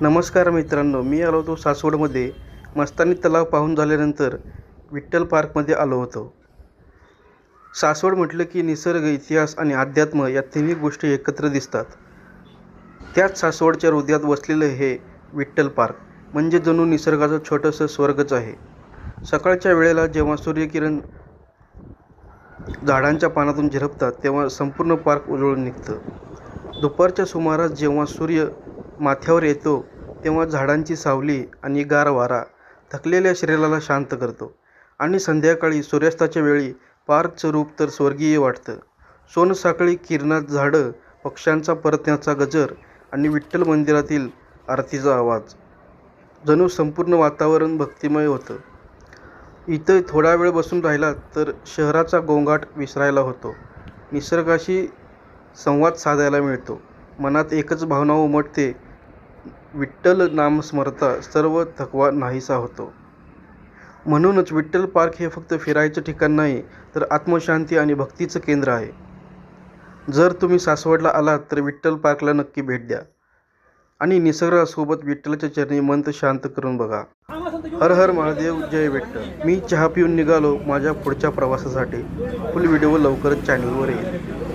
नमस्कार मित्रांनो मी आलो होतो सासवडमध्ये. मस्तानी तलाव पाहून झाल्यानंतर विठ्ठल पार्कमध्ये आलो होतो. सासवड म्हटलं की निसर्ग इतिहास आणि अध्यात्म या तिन्ही गोष्टी एकत्र दिसतात. त्याच सासवडच्या हृदयात वसलेलं हे विठ्ठल पार्क म्हणजे जणू निसर्गाचं छोटंसं स्वर्गच आहे. सकाळच्या वेळेला जेव्हा सूर्यकिरण झाडांच्या पानातून झिरपतात तेव्हा संपूर्ण पार्क उजळून निघतं. दुपारच्या सुमारास जेव्हा सूर्य माथ्यावर येतो तेव्हा झाडांची सावली आणि गार वारा थकलेल्या शरीराला शांत करतो. आणि संध्याकाळी सूर्यास्ताच्या वेळी पार्कचं रूप तर स्वर्गीय वाटतं. सोनसाखळी किरणात झाडं पक्ष्यांचा परतण्याचा गजर आणि विठ्ठल मंदिरातील आरतीचा आवाज. जणू संपूर्ण वातावरण भक्तिमय होतं. इथं थोडा वेळ बसून राहिला तर शहराचा गोंगाट विसरायला होतो. निसर्गाशी संवाद साधायला मिळतो. मनात एकच भावना उमटते विठ्ठल नामस्मरता सर्व थकवा नाहीसा होतो. म्हणूनच विठ्ठल पार्क हे फक्त फिरायचं ठिकाण नाही तर आत्मशांती आणि भक्तीचं केंद्र आहे. जर तुम्ही सासवडला आलात तर विठ्ठल पार्कला नक्की भेट द्या. आणि निसर्गासोबत विठ्ठलाच्या चरणी मंत शांत करून बघा. हर हर महादेव जय विठ्ठल. मी चहा पिऊन निघालो माझ्या पुढच्या प्रवासासाठी. फुल व्हिडिओ लवकरच चॅनलवर येईल.